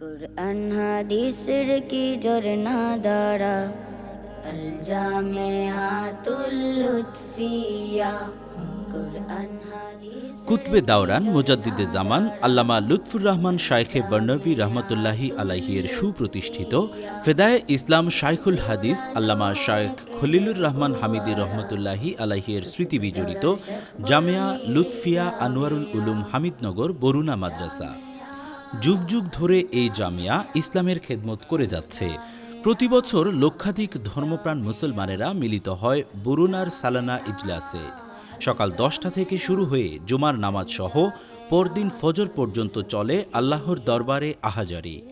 কুরআন হাদিসের কি ঝরনা দ্বারা আল জামিআতুল লুৎফিয়া কুরআন কুতবে দাওরান মুজাদ্দিদে জামান আল্লামা লুৎফুর রহমান শাইখে বর্ণবী রহমতুল্লাহি আলাহিয়ের সুপ্রতিষ্ঠিত ফেদায়ে ইসলাম শাইখুল হাদিস আল্লামা শায়েখ খলিলুর রহমান হামিদি রহমতুল্লাহি আলাহিয়ের স্মৃতি বিজড়িত জামিয়া লুৎফিয়া আনোয়ারুল উলুম হামিদনগর বরুণা মাদ্রাসা। যুগ যুগ ধরে এই জামিয়া ইসলামের খেদমত করে যাচ্ছে। প্রতি বছর লক্ষাধিক ধর্মপ্রাণ মুসলমানেরা মিলিত হয় বরুনার সালানা ইজলাসে। সকাল দশটা থেকে শুরু হয়ে জুমার নামাজ সহ পরদিন ফজর পর্যন্ত চলে আল্লাহর দরবারে আহাজারি।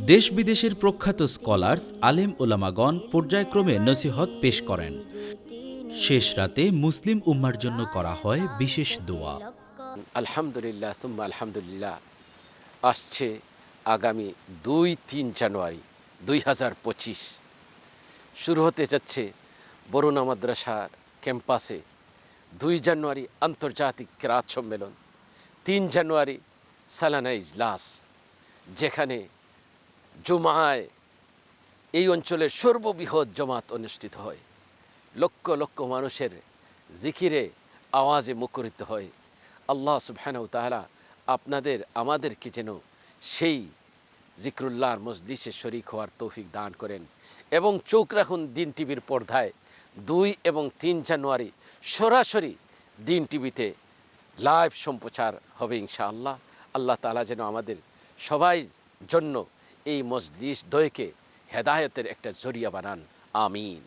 দেশ বিদেশের প্রখ্যাত স্কলার্স, আলেম ওলামাগণ পর্যায়ক্রমে নসিহত পেশ করেন। শেষ রাতে মুসলিম উম্মার জন্য করা হয় বিশেষ দোয়া। আলহামদুলিল্লাহ, সুম্মা আলহামদুলিল্লাহ। আসছে আগামী দুই তিন জানুয়ারি দুই হাজার পঁচিশ। শুরু হতে যাচ্ছে বরুণা মাদ্রাসার ক্যাম্পাসে। দুই জানুয়ারি আন্তর্জাতিক কেরাত সম্মেলন, তিন জানুয়ারি সালানা ইজলাস, যেখানে জুমায় এই অঞ্চলের সর্ববৃহৎ জমাত অনুষ্ঠিত হয়। লক্ষ লক্ষ মানুষের জিকিরে আওয়াজে মুখরিত হয়। আল্লাহ সুবহানাহু তাআলা আপনাদের আমাদেরকে যেন সেই জিক্রুল্লাহর মজলিসে শরিক হওয়ার তৌফিক দান করেন এবং চোখ রাখুন দিন টিভির পর্দায়। দুই এবং তিন জানুয়ারি সরাসরি দিন টিভিতে লাইভ সম্প্রচার হবে ইনশাআল্লাহ। আল্লাহ তালা যেন আমাদের সবাই জন্য এই মজলিস দয়কে হেদায়েতের একটা জরিয়া বানান। আমিন।